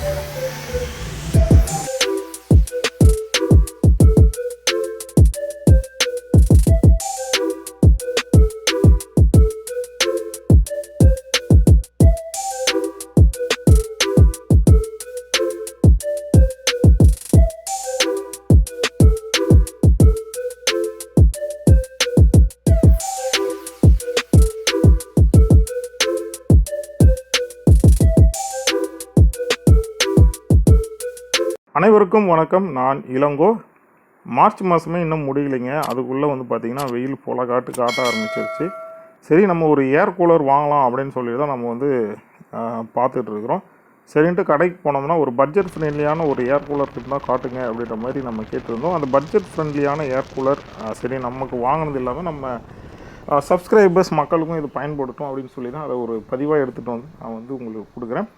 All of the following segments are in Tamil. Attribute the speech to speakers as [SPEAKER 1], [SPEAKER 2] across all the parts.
[SPEAKER 1] Thank you. அனைவருக்கும் வணக்கம். நான் இளங்கோ. மார்ச் மாதமே இன்னும் முடியலைங்க. அதுக்குள்ளே வந்து பார்த்திங்கன்னா வெயில் போல காட்டு காட்ட ஆரம்பிச்சிருச்சு. சரி நம்ம ஒரு ஏர் கூலர் வாங்கலாம் அப்படின்னு சொல்லி தான் நம்ம வந்து பார்த்துட்ருக்குறோம் சரின்ட்டு கடைக்கு போனோம்னா ஒரு பட்ஜெட் ஃப்ரெண்ட்லியான ஒரு ஏர் கூலர் இருந்தால் காட்டுங்க அப்படின்ற மாதிரி நம்ம கேட்டிருந்தோம். அந்த பட்ஜெட் ஃப்ரெண்ட்லியான ஏர் கூலர் சரி நமக்கு வாங்கினது இல்லாமல் நம்ம சப்ஸ்கிரைபர்ஸ் மக்களுக்கும் இது பயன்படுத்தும் அப்படின்னு சொல்லி தான் அதை ஒரு பதிவாக எடுத்துகிட்டு வந்து நான் வந்து உங்களுக்கு கொடுக்குறேன்.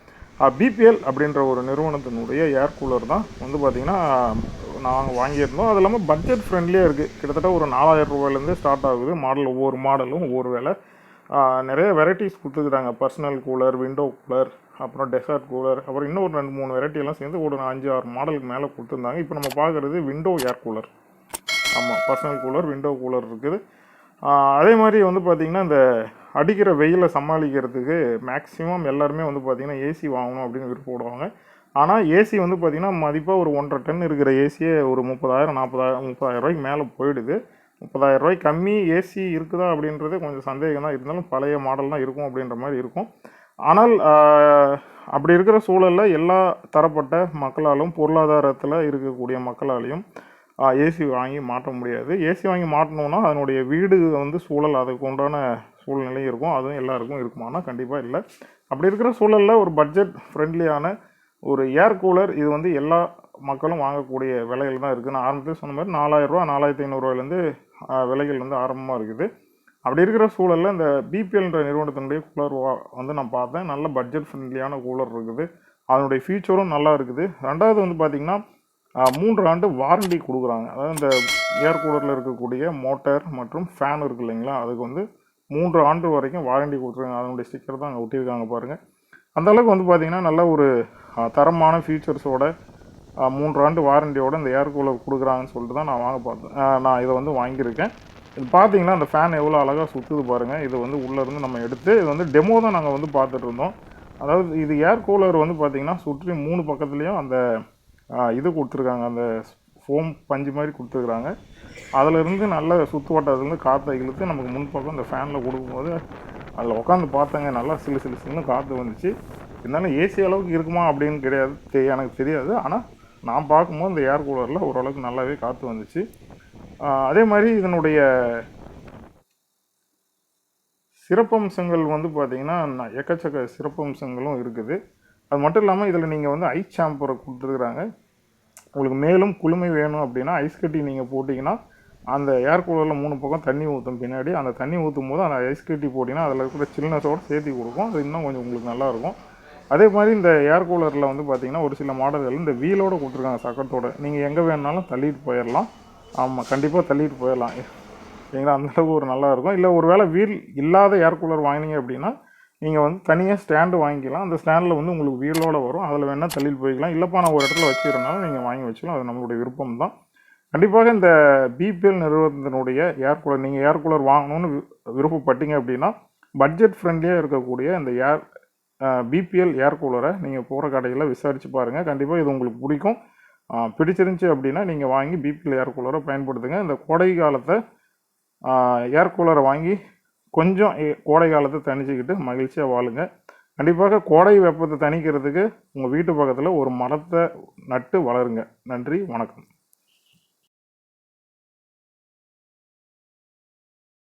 [SPEAKER 1] பிபிஎல் அப்படின்ற ஒரு நிறுவனத்தினுடைய ஏர் கூலர் தான் வந்து பார்த்திங்கன்னா நாங்கள் வாங்கியிருந்தோம். அது இல்லாமல் பட்ஜெட் ஃப்ரெண்ட்லியாக இருக்குது கிட்டத்தட்ட ஒரு நாலாயிரம் ரூபாயிலேருந்து ஸ்டார்ட் ஆகுது. மாடல் ஒவ்வொரு மாடலும் ஒவ்வொரு வேலை. நிறைய வெரைட்டிஸ் கொடுத்துருக்குறாங்க. பர்சனல் கூலர் விண்டோ கூலர் அப்புறம் டெசர்ட் கூலர் அப்புறம் இன்னும் ஒரு ரெண்டு மூணு வெரைட்டியெல்லாம் சேர்ந்து ஒரு அஞ்சு ஆறு மாடலுக்கு மேலே கொடுத்துருந்தாங்க. இப்போ நம்ம பார்க்குறது விண்டோ ஏர் கூலர் ஆமாம் பர்சனல் கூலர் விண்டோ கூலர் இருக்குது. அதே மாதிரி வந்து பார்த்திங்கன்னா இந்த அடிக்கிற வெயிலை சமாளிக்கிறதுக்கு மேக்ஸிமம் எல்லாருமே வந்து பார்த்திங்கன்னா ஏசி வாங்கணும் அப்படின்னு விருப்பப்படுவாங்க ஆனால் ஏசி வந்து பார்த்திங்கன்னா மதிப்பாக ஒரு ஒன்றரை டன் இருக்கிற ஏசியே ஒரு முப்பதாயிரம் நாற்பதாயிரம் முப்பதாயிரம் ரூபாய்க்கு மேலே போயிடுது. முப்பதாயிரம் ரூபாய்க்கு கம்மி ஏசி இருக்குதா அப்படின்றது கொஞ்சம் சந்தேகம் தான். இருந்தாலும் பழைய மாடல் தான் இருக்கும் அப்படின்ற மாதிரி இருக்கும். ஆனால் அப்படி இருக்கிற சூழலில் எல்லா தரப்பட்ட மக்களாலும் பொருளாதாரத்தில் இருக்கக்கூடிய மக்களாலையும் ஏசி வாங்கி மாட்ட முடியாது. ஏசி வாங்கி மாட்டணும்னா அதனுடைய வீடு வந்து சூழல் அதுக்கு உண்டான சூழ்நிலையும் இருக்கும் அதுவும் எல்லாருக்கும் இருக்குமானா கண்டிப்பாக இல்லை. அப்படி இருக்கிற சூழலில் ஒரு பட்ஜெட் ஃப்ரெண்ட்லியான ஒரு ஏர் கூலர் இது வந்து எல்லா மக்களும் வாங்கக்கூடிய விலையில் தான் இருக்குது நான் ஆரம்பத்தில் சொன்ன மாதிரி நாலாயிரரூவா நாலாயிரத்தி ஐநூறுரூவாயிலேருந்து விலைகள் வந்து ஆரம்பமாக இருக்குது. அப்படி இருக்கிற சூழலில் இந்த பிபிஎல்ன்ற நிறுவனத்தினுடைய கூலர் வந்து நான் பார்த்தேன். நல்ல பட்ஜெட் ஃப்ரெண்ட்லியான கூலர் இருக்குது. அதனுடைய ஃபியூச்சரும் நல்லா இருக்குது. ரெண்டாவது வந்து பார்த்திங்கன்னா மூன்று ஆண்டு வாரண்டி கொடுக்குறாங்க. அதாவது இந்த ஏர் கூலரில் இருக்கக்கூடிய மோட்டர் மற்றும் ஃபேன் இருக்குது இல்லைங்களா? அதுக்கு வந்து மூன்று ஆண்டு வரைக்கும் வாரண்டி கொடுத்துருக்காங்க. அதனுடைய ஸ்டிக்கர் தான் அங்கே ஒட்டியிருக்காங்க பாருங்கள் அந்தளவுக்கு வந்து பார்த்திங்கன்னா நல்ல ஒரு தரமான ஃபீச்சர்ஸோட மூன்று ஆண்டு வாரண்டியோட இந்த ஏர் கூலர் கொடுக்குறாங்கன்னு சொல்லிட்டு தான் நான் வாங்க பார்த்தேன். நான் இதை வந்து வாங்கியிருக்கேன். இது பார்த்தீங்கன்னா அந்த ஃபேன் எவ்வளோ அழகாக சுற்றுது பாருங்கள் இது வந்து உள்ளேருந்து நம்ம எடுத்து இது வந்து டெமோ தான் நாங்கள் வந்து பார்த்துட்டு இருந்தோம். அதாவது இது ஏர் கூலர் வந்து பார்த்திங்கன்னா சுற்றி மூணு பக்கத்துலேயும் அந்த இது கொடுத்துருக்காங்க. அந்த ஃபோம் பஞ்சு மாதிரி கொடுத்துருக்குறாங்க. அதிலிருந்து நல்ல சுற்று வட்டத்துலேருந்து காற்றை இழுத்து நமக்கு முன்பக்கம் இந்த ஃபேனில் கொடுக்கும்போது அதில் உட்காந்து பார்த்தேங்க நல்லா சிலு சிலு சிலுன்னு காற்று வந்துச்சு. இருந்தாலும் ஏசி அளவுக்கு இருக்குமா அப்படின்னு கிடையாது தெ- எனக்கு தெரியாது. ஆனால் நான் பார்க்கும்போது இந்த ஏர் கூலரில் ஓரளவுக்கு நல்லாவே காற்று வந்துச்சு. அதே மாதிரி இதனுடைய சிறப்பம்சங்கள் வந்து பார்த்திங்கன்னா எக்கச்சக்க சிறப்பம்சங்களும் இருக்குது. அது மட்டும் இல்லாமல் இதில் நீங்கள் வந்து ஐ சாம்பரை கொடுத்துருக்குறாங்க. உங்களுக்கு மேலும் குளுமை வேணும் அப்படின்னா ஐஸ் கட்டி நீங்கள் போட்டிங்கன்னா அந்த ஏர் கூலரில் மூணு பக்கம் தண்ணி ஊற்றும் பின்னாடி அந்த தண்ணி ஊற்றும் போது அந்த ஐஸ் கட்டி போட்டிங்கன்னா அதில் இருக்கிற சில்னஸோடு சேர்த்து கொடுக்கும். அது இன்னும் கொஞ்சம் உங்களுக்கு நல்லாயிருக்கும் அதே மாதிரி இந்த ஏர் கூலரில் வந்து பார்த்தீங்கன்னா ஒரு சில மாடல்கள் இந்த வீலோடு கொடுத்துருக்காங்க சக்கரத்தோட. நீங்கள் எங்கே வேணுனாலும் தள்ளிட்டு போயிடலாம் ஆமாம் கண்டிப்பாக தள்ளிட்டு போயிடலாம் ஏன்னா அந்த அளவுக்கு ஒரு நல்லாயிருக்கும் இல்லை ஒரு வேளை வீல் இல்லாத ஏர் கூலர் வாங்கினீங்க அப்படின்னா நீங்கள் வந்து தனியாக ஸ்டாண்டு வாங்கிக்கலாம். அந்த ஸ்டாண்டில் வந்து உங்களுக்கு வீலோடு வரும். அதில் வேணால் தள்ளியில் போய்க்கலாம். இல்லைப்பா நான் ஒரு இடத்துல வச்சுக்கிறனால நீங்கள் வாங்கி வச்சுக்கலாம். அது நம்மளுடைய விருப்பம் தான் கண்டிப்பாக இந்த பிபிஎல் நிறுவனத்தினுடைய ஏர் கூலர் நீங்கள் ஏர் கூலர் வாங்கணும்னு வி- விருப்பப்பட்டீங்க அப்படின்னா பட்ஜெட் ஃப்ரெண்ட்லியாக இருக்கக்கூடிய இந்த ஏர் பிபிஎல் ஏர் கூலரை நீங்கள் போகிற கடையில் விசாரித்து பாருங்கள் கண்டிப்பாக இது உங்களுக்கு பிடிக்கும். பிடிச்சிருந்துச்சி அப்படின்னா நீங்கள் வாங்கி பிபிஎல் ஏர் கூலரை பயன்படுத்துங்க. இந்த கோடை காலத்தை ஏர் கூலரை வாங்கி கொஞ்சம் கோடை காலத்தை தணிச்சுக்கிட்டு மகிழ்ச்சியாக வாழுங்க. கண்டிப்பாக கோடை வெப்பத்தை தணிக்கிறதுக்கு உங்கள் வீட்டு பக்கத்தில் ஒரு மரத்தை நட்டு வளருங்க. நன்றி வணக்கம்.